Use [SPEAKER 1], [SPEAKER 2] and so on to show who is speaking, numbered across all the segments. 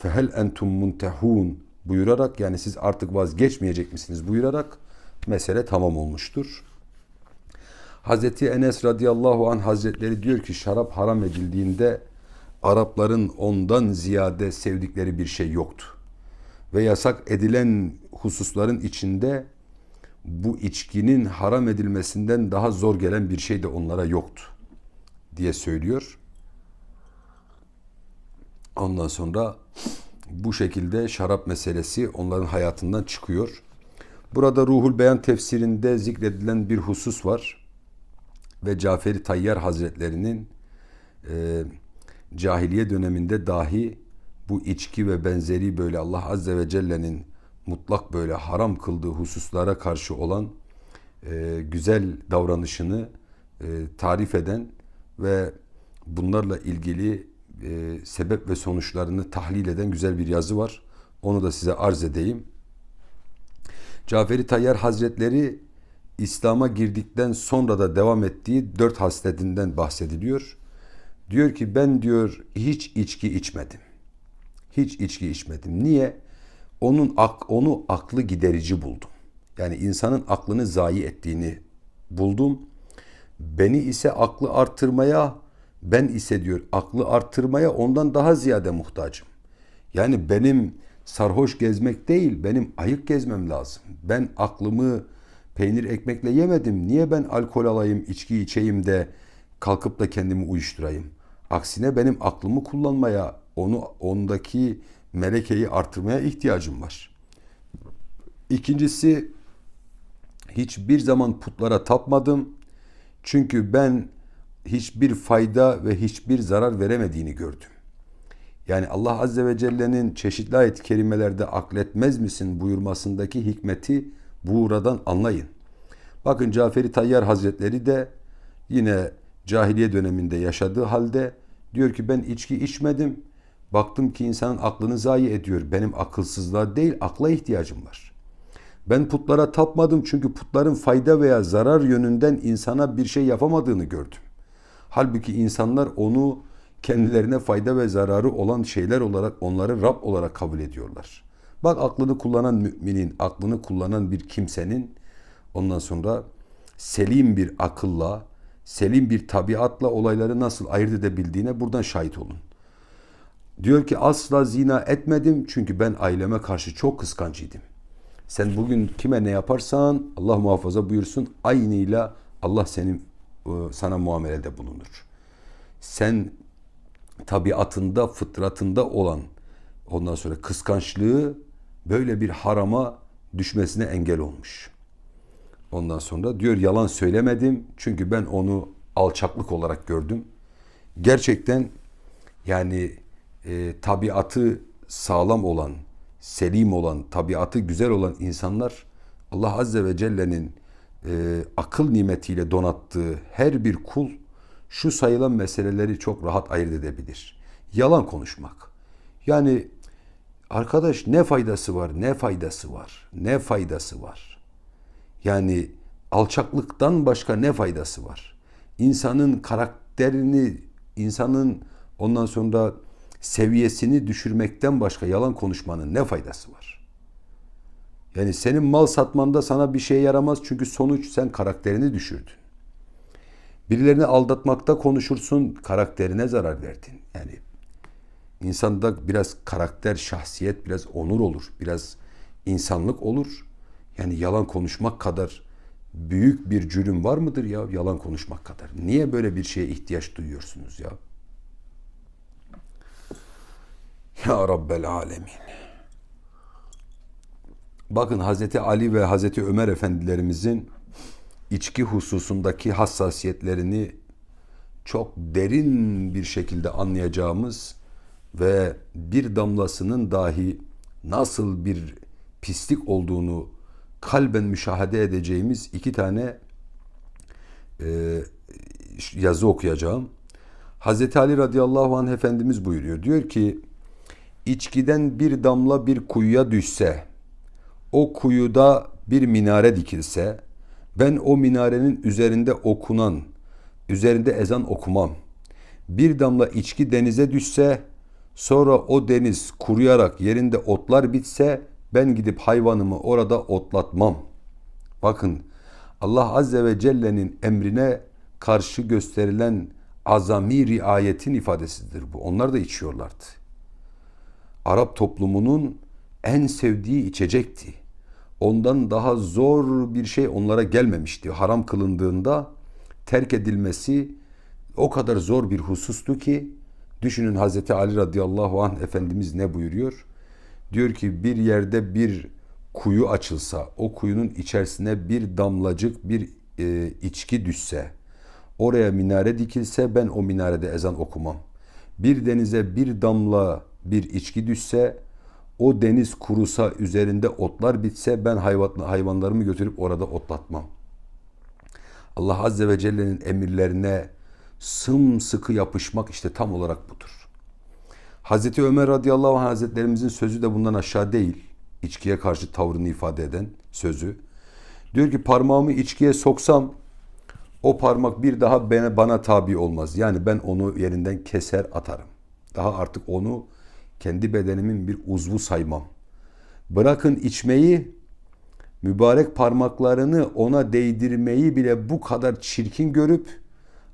[SPEAKER 1] fehel entum muntehun buyurarak yani siz artık vazgeçmeyecek misiniz buyurarak mesele tamam olmuştur. Hazreti Enes radıyallahu an hazretleri diyor ki şarap haram edildiğinde Arapların ondan ziyade sevdikleri bir şey yoktu. Ve yasak edilen hususların içinde bu içkinin haram edilmesinden daha zor gelen bir şey de onlara yoktu diye söylüyor. Ondan sonra bu şekilde şarap meselesi onların hayatından çıkıyor. Burada Ruhul Beyan tefsirinde zikredilen bir husus var. Ve Caferi Tayyar Hazretlerinin e, cahiliye döneminde dahi bu içki ve benzeri böyle Allah Azze ve Celle'nin mutlak böyle haram kıldığı hususlara karşı olan e, güzel davranışını e, tarif eden ve bunlarla ilgili e, sebep ve sonuçlarını tahlil eden güzel bir yazı var. Onu da size arz edeyim. Caferi Tayyar Hazretleri İslam'a girdikten sonra da devam ettiği dört hasletinden bahsediliyor. Diyor ki ben diyor hiç içki içmedim. Hiç içki içmedim. Niye? Onun ak, onu aklı giderici buldum. Yani insanın aklını zayi ettiğini buldum. Beni ise aklı artırmaya, ben ise diyor aklı artırmaya ondan daha ziyade muhtacım. Yani benim sarhoş gezmek değil, benim ayık gezmem lazım. Ben aklımı peynir ekmekle yemedim. Niye ben alkol alayım, içki içeyim de kalkıp da kendimi uyuşturayım? Aksine benim aklımı kullanmaya, onu ondaki melekeyi artırmaya ihtiyacım var. İkincisi hiçbir zaman putlara tapmadım. Çünkü ben hiçbir fayda ve hiçbir zarar veremediğini gördüm. Yani Allah Azze ve Celle'nin çeşitli ayet-i kerimelerde akletmez misin buyurmasındaki hikmeti buradan anlayın. Bakın Caferi Tayyar Hazretleri de yine cahiliye döneminde yaşadığı halde diyor ki ben içki içmedim. Baktım ki insanın aklını zayi ediyor. Benim akılsızlığa değil akla ihtiyacım var. Ben putlara tapmadım çünkü putların fayda veya zarar yönünden insana bir şey yapamadığını gördüm. Halbuki insanlar onu kendilerine fayda ve zararı olan şeyler olarak onları Rab olarak kabul ediyorlar. Bak aklını kullanan müminin, aklını kullanan bir kimsenin ondan sonra selim bir akılla, selim bir tabiatla olayları nasıl ayırt edebildiğine buradan şahit olun. Diyor ki asla zina etmedim çünkü ben aileme karşı çok kıskancıydım. Sen bugün kime ne yaparsan Allah muhafaza buyursun aynıyla Allah senin sana muamelede bulunur. Sen tabiatında, fıtratında olan ondan sonra kıskançlığı böyle bir harama düşmesine engel olmuş. Ondan sonra diyor yalan söylemedim çünkü ben onu alçaklık olarak gördüm. Gerçekten yani e, tabiatı sağlam olan, selim olan, tabiatı güzel olan insanlar Allah Azze ve Celle'nin e, akıl nimetiyle donattığı her bir kul şu sayılan meseleleri çok rahat ayırt edebilir. Yalan konuşmak. Yani arkadaş ne faydası var, ne faydası var, ne faydası var. Yani alçaklıktan başka ne faydası var? İnsanın karakterini, insanın ondan sonra seviyesini düşürmekten başka yalan konuşmanın ne faydası var? Yani senin mal satmanda sana bir şey yaramaz çünkü sonuç sen karakterini düşürdün. Birilerini aldatmakta konuşursun, karakterine zarar verdin. Yani insanda biraz karakter, şahsiyet, biraz onur olur, biraz insanlık olur. Yani yalan konuşmak kadar büyük bir cürüm var mıdır ya yalan konuşmak kadar? Niye böyle bir şeye ihtiyaç duyuyorsunuz ya? Ya Rabbel Alemin. Bakın Hazreti Ali ve Hazreti Ömer efendilerimizin içki hususundaki hassasiyetlerini çok derin bir şekilde anlayacağımız ve bir damlasının dahi nasıl bir pislik olduğunu kalben müşahede edeceğimiz iki tane e, yazı okuyacağım. Hazreti Ali radıyallahu anh Efendimiz buyuruyor. Diyor ki içkiden bir damla bir kuyuya düşse, o kuyuda bir minare dikilse, ben o minarenin üzerinde okunan, üzerinde ezan okumam. Bir damla içki denize düşse, Sonra o deniz kuruyarak yerinde otlar bitse ben gidip hayvanımı orada otlatmam. Bakın Allah Azze ve Celle'nin emrine karşı gösterilen azami riayetin ifadesidir bu. Onlar da içiyorlardı. Arap toplumunun en sevdiği içecekti. Ondan daha zor bir şey onlara gelmemişti. Haram kılındığında terk edilmesi o kadar zor bir husustu ki düşünün Hazreti Ali radıyallahu anh Efendimiz ne buyuruyor? Diyor ki bir yerde bir kuyu açılsa, o kuyunun içerisine bir damlacık bir e, içki düşse, oraya minare dikilse ben o minarede ezan okumam. Bir denize bir damla bir içki düşse, o deniz kurusa, üzerinde otlar bitse ben hayvan, hayvanlarımı götürüp orada otlatmam. Allah Azze ve Celle'nin emirlerine sımsıkı yapışmak işte tam olarak budur. Hazreti Ömer radıyallahu anh hazretlerimizin sözü de bundan aşağı değil. İçkiye karşı tavrını ifade eden sözü. Diyor ki parmağımı içkiye soksam o parmak bir daha bana tabi olmaz. Yani ben onu yerinden keser atarım. Daha artık onu kendi bedenimin bir uzvu saymam. Bırakın içmeyi, mübarek parmaklarını ona değdirmeyi bile bu kadar çirkin görüp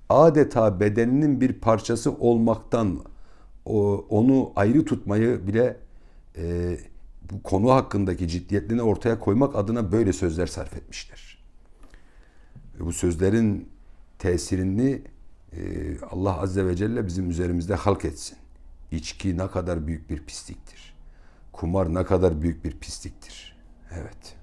[SPEAKER 1] adeta bedeninin bir parçası olmaktan onu ayrı tutmayı bile e, bu konu hakkındaki ciddiyetlerini ortaya koymak adına böyle sözler sarf etmişler. Bu sözlerin tesirini e, Allah Azze ve Celle bizim üzerimizde halk etsin. İçki ne kadar büyük bir pisliktir. Kumar ne kadar büyük bir pisliktir. Evet.